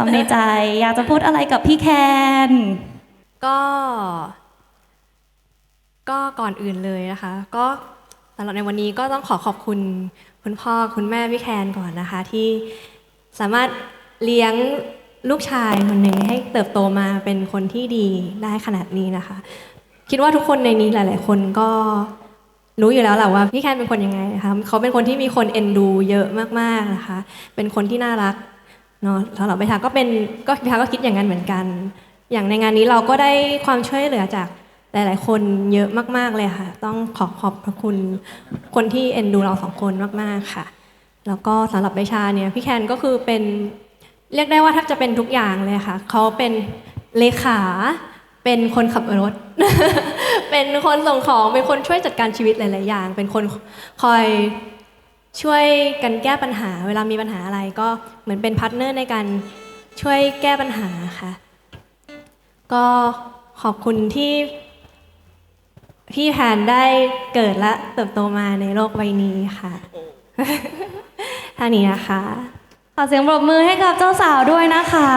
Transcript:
ความในใจ อยากจะพูดอะไรกับพี่แคน ก็ ก็ก่อนอื่นเลยนะคะ ก็สำหรับในวันนี้ก็ต้องขอขอบคุณคุณพ่อคุณแม่พี่แคนก่อนนะคะ ที่สามารถเลี้ยงลูกชายคนหนึ่งให้เติบโตมาเป็นคนที่ดีได้ขนาดนี้นะคะ คิดว่าทุกคนในนี้หลาย ๆ คนก็รู้อยู่แล้วแหละว่าพี่แคนเป็นคนยังไงนะคะเขาเป็นคนที่มีคนเอ็นดู เยอะมากๆนะคะ เป็นคนที่น่ารัก เนาะสำหรับไปทาก็เป็นก็พิทาก็คิดอย่างนั้นเหมือนกัน อย่างในงานนี้เราก็ได้ความช่วยเหลือจากหลาย ๆ คนเยอะมาก ๆ เลยค่ะ ต้องขอขอบพระคุณคนที่เอ็นดูเราสองคนมาก ๆ ค่ะ แล้วก็สำหรับใบชาเนี่ยพี่แคนก็คือเป็นเรียกได้ว่าแทบจะเป็นทุกอย่างเลยค่ะ เขาเป็นเลขา เป็นคนขับรถ เป็นคนส่งของ เป็นคนช่วยจัดการชีวิตหลาย ๆ อย่าง เป็นคนคอย ช่วยกันแก้ปัญหา เวลามีปัญหาอะไรก็เหมือนเป็นพาร์ทเนอร์ในการช่วยแก้ปัญหาค่ะ ก็ขอบคุณที่พี่แพนได้เกิดและเติบโตมาในโลกใบนี้ค่ะท่านี้นะคะ ขอเสียงปรบมือให้กับเจ้าสาวด้วยนะคะ